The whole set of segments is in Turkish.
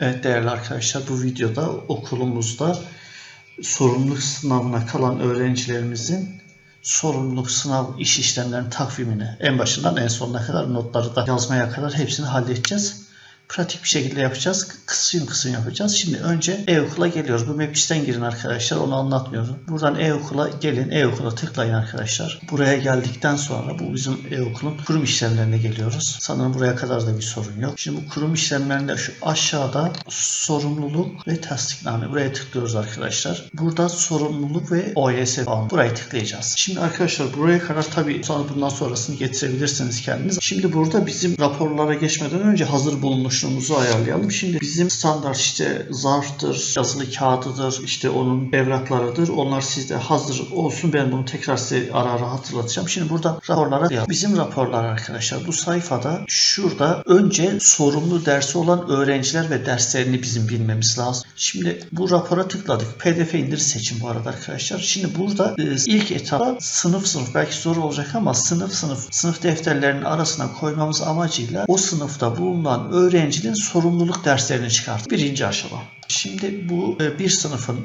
Evet değerli arkadaşlar bu videoda okulumuzda sorumluluk sınavına kalan öğrencilerimizin sorumluluk sınav iş işlemlerinin takvimini en başından en sonuna kadar notları da yazmaya kadar hepsini halledeceğiz. Pratik bir şekilde yapacağız. Kısım kısım yapacağız. Şimdi önce e-okula geliyoruz. Bu Mapiş'ten girin arkadaşlar. Onu anlatmıyorum. Buradan e-okula gelin. E-okula tıklayın arkadaşlar. Buraya geldikten sonra bu bizim e-okulun kurum işlemlerine geliyoruz. Sanırım buraya kadar da bir sorun yok. Şimdi bu kurum işlemlerinde şu aşağıda sorumluluk ve tasdikname. Buraya tıklıyoruz arkadaşlar. Burada sorumluluk ve OYS falan. Buraya tıklayacağız. Şimdi arkadaşlar buraya kadar tabii sonra bundan sonrasını getirebilirsiniz kendiniz. Şimdi burada bizim raporlara geçmeden önce hazır bulunmuşluğumuzu ayarlayalım. Şimdi bizim standart işte zarftır, yazılı kağıdıdır, işte onun evraklarıdır. Onlar sizde hazır olsun. Ben bunu tekrar size ara ara hatırlatacağım. Şimdi burada raporlara ya bizim raporlar arkadaşlar bu sayfada şurada önce sorumlu dersi olan öğrenciler ve derslerini bizim bilmemiz lazım. Şimdi bu rapora tıkladık. PDF indir seçin bu arada arkadaşlar. Şimdi burada e, ilk etapta sınıf sınıf belki zor olacak ama sınıf sınıf sınıf defterlerinin arasına koymamız amacıyla o sınıfta bulunan öğrencinin sorumluluk derslerini çıkarttık. Birinci aşama. Şimdi bu e, bir sınıfın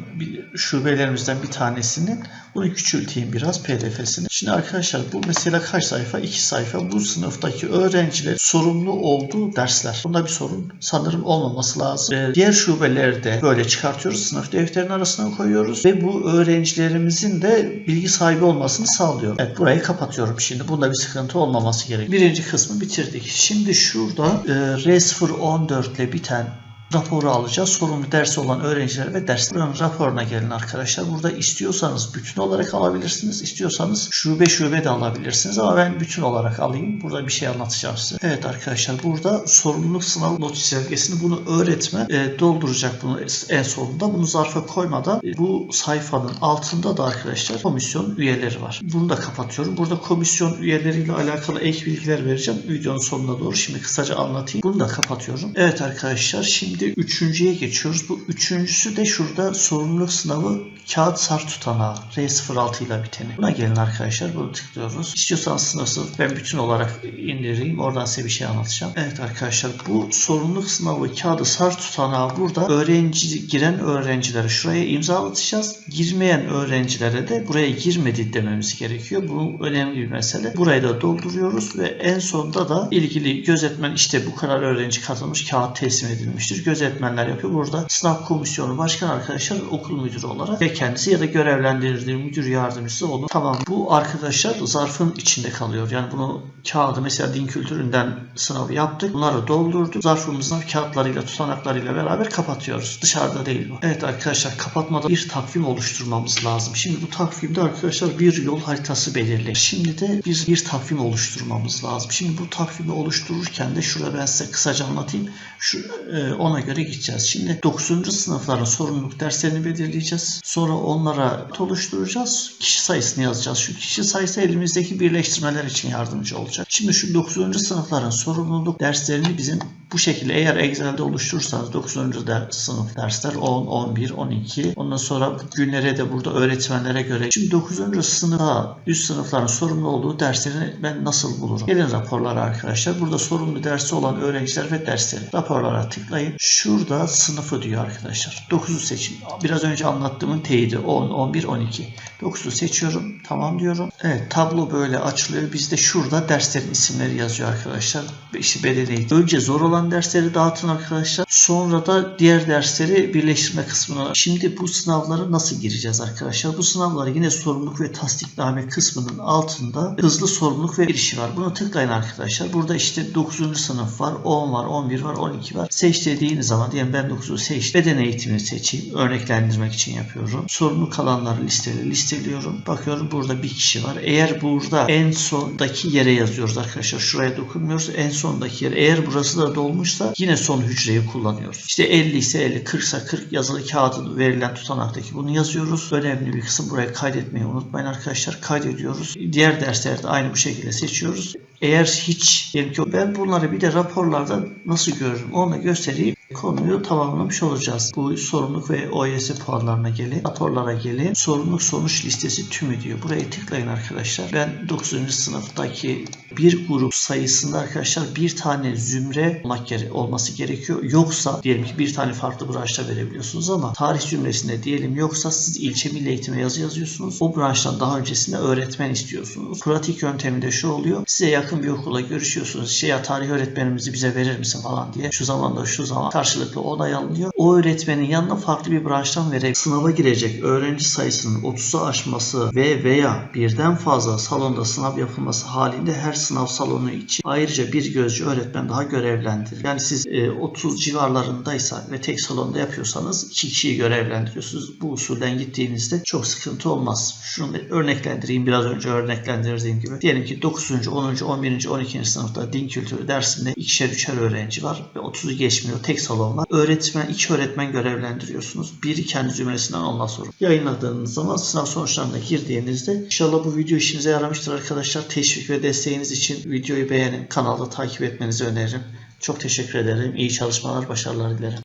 şubelerimizden bir tanesini bunu küçülteyim biraz pdf'sini. Şimdi arkadaşlar bu mesela kaç sayfa? 2 sayfa. Bu sınıftaki öğrenciler sorumlu olduğu dersler. Bunda bir sorun sanırım olmaması lazım. E, Diğer şubeleri de böyle çıkartıyoruz. Sınıf defterinin arasına koyuyoruz ve bu öğrencilerimizin de bilgi sahibi olmasını sağlıyor. Evet burayı kapatıyorum şimdi. Bunda bir sıkıntı olmaması gerekiyor. Birinci kısmı bitirdik. Şimdi şurada e, R014 ile biten raporu alacağız. Sorumlu dersi olan öğrenciler ve derslerin raporuna gelin arkadaşlar. Burada istiyorsanız bütün olarak alabilirsiniz. İstiyorsanız şube şube de alabilirsiniz ama ben bütün olarak alayım. Burada bir şey anlatacağım size. Evet arkadaşlar burada sorumluluk sınav not çizelgesini bunu öğretmen e, dolduracak bunu en sonunda. Bunu zarfa koymadan e, bu sayfanın altında da arkadaşlar komisyon üyeleri var. Bunu da kapatıyorum. Burada komisyon üyeleriyle alakalı ek bilgiler vereceğim. Videonun sonuna doğru şimdi kısaca anlatayım. Bunu da kapatıyorum. Evet arkadaşlar şimdi üçüncüye geçiyoruz. Bu üçüncüsü de şurada sorumluluk sınavı kağıt sar tutanağı R06 ile biteni. Buna gelin arkadaşlar. Bunu tıklıyoruz. İstiyorsanız sınırsız ben bütün olarak indireyim. Oradan size bir şey anlatacağım. Evet arkadaşlar bu sorumluluk sınavı kağıdı sar tutanağı burada öğrenci giren öğrencilere şuraya imzalatacağız. Girmeyen öğrencilere de buraya girmedi dememiz gerekiyor. Bu önemli bir mesele. Burayı da dolduruyoruz ve en sonunda da ilgili gözetmen işte bu kadar öğrenci katılmış kağıt teslim edilmiştir. Gözetmenler yapıyor. Burada sınav komisyonu başkan arkadaşlar okul müdürü olarak ve kendisi ya da görevlendirildiği müdür yardımcısı olur. Tamam bu arkadaşlar zarfın içinde kalıyor. Yani bunu kağıdı mesela din kültüründen sınavı yaptık. Bunları doldurduk. Zarfımızın kağıtlarıyla tutanaklarıyla beraber kapatıyoruz. Dışarıda değil bu. Evet arkadaşlar kapatmadan bir takvim oluşturmamız lazım. Şimdi bu takvimde arkadaşlar bir yol haritası belirli. Şimdi de bir, bir takvim oluşturmamız lazım. Şimdi bu takvimi oluştururken de şurada ben size kısaca anlatayım. Şu, e, ona göre gideceğiz. Şimdi 9. sınıfların sorumluluk derslerini belirleyeceğiz. Sonra onlara oluşturacağız. Kişi sayısını yazacağız. Şu kişi sayısı elimizdeki birleştirmeler için yardımcı olacak. Şimdi şu 9. sınıfların sorumluluk derslerini bizim bu şekilde eğer Excel'de oluşturursanız 9. Der, sınıf dersler 10, 11, 12. Ondan sonra günlere de burada öğretmenlere göre. Şimdi 9. sınıfa üst sınıfların sorumlu olduğu derslerini ben nasıl bulurum? Gelin raporlara arkadaşlar. Burada sorumlu dersi olan öğrenciler ve dersleri. Raporlara tıklayın. Şurada sınıfı diyor arkadaşlar. 9'u seçin. Biraz önce anlattığımın teyidi 10, 11, 12. 9'u seçiyorum. Tamam diyorum. Evet tablo böyle açılıyor. Bizde şurada derslerin isimleri yazıyor arkadaşlar. İşte bedeni. Önce zor olan dersleri dağıtın arkadaşlar. Sonra da diğer dersleri birleştirme kısmına. Şimdi bu sınavlara nasıl gireceğiz arkadaşlar? Bu sınavlara yine sorumluluk ve tasdikname kısmının altında hızlı sorumluluk ve girişi var. Bunu tıklayın arkadaşlar. Burada işte 9. sınıf var, 10 var, 11 var, 12 var. Seç dediğiniz zaman diyelim ben 9'u seçtim. Beden eğitimini seçeyim. Örneklendirmek için yapıyorum. Sorumluluk alanları listeli listeliyorum. Bakıyorum burada bir kişi var. Eğer burada en sondaki yere yazıyoruz arkadaşlar. Şuraya dokunmuyoruz. En sondaki yer. Eğer burası da dolmuşsa yine son hücreyi kullanıyoruz. İşte 50 ise 50, 40 ise 40 yazılı kağıdın verilen tutanaktaki bunu yazıyoruz. Önemli bir kısım buraya kaydetmeyi unutmayın arkadaşlar. Kaydediyoruz. Diğer derslerde aynı bu şekilde seçiyoruz. Eğer hiç diyelim ki ben bunları bir de raporlarda nasıl görürüm onu göstereyim. konuyu tamamlamış olacağız. Bu sorumluluk ve OYS puanlarına gelin. Raporlara gelin. Sorumluluk sonuç listesi tümü diyor. Buraya tıklayın arkadaşlar. Ben 9. sınıftaki bir grup sayısında arkadaşlar bir tane zümre olmak gere- olması gerekiyor. Yoksa diyelim ki bir tane farklı branşta verebiliyorsunuz ama tarih zümresinde diyelim yoksa siz ilçe milli eğitime yazı yazıyorsunuz. O branştan daha öncesinde öğretmen istiyorsunuz. Pratik yöntemi de şu oluyor. Size yakın bir okula görüşüyorsunuz. Şey ya tarih öğretmenimizi bize verir misin falan diye. Şu zamanda şu zaman karşılıklı onay alınıyor. O öğretmenin yanına farklı bir branştan vererek sınava girecek öğrenci sayısının 30'u aşması ve veya birden fazla salonda sınav yapılması halinde her sınav salonu için ayrıca bir gözcü öğretmen daha görevlendirilir. Yani siz e, 30 civarlarındaysa ve tek salonda yapıyorsanız iki kişiyi görevlendiriyorsunuz. Bu usulden gittiğinizde çok sıkıntı olmaz. Şunu örneklendireyim biraz önce örneklendirdiğim gibi. Diyelim ki 9. 10. 11. 12. sınıfta din kültürü dersinde ikişer üçer öğrenci var ve 30'u geçmiyor. Tek salon var. Öğretmen, iki öğretmen görevlendiriyorsunuz. Biri kendi zümresinden ondan sonra. Yayınladığınız zaman sınav sonuçlarına girdiğinizde inşallah bu video işinize yaramıştır arkadaşlar. Teşvik ve desteğiniz için videoyu beğenin. Kanalda takip etmenizi öneririm. Çok teşekkür ederim. İyi çalışmalar, başarılar dilerim.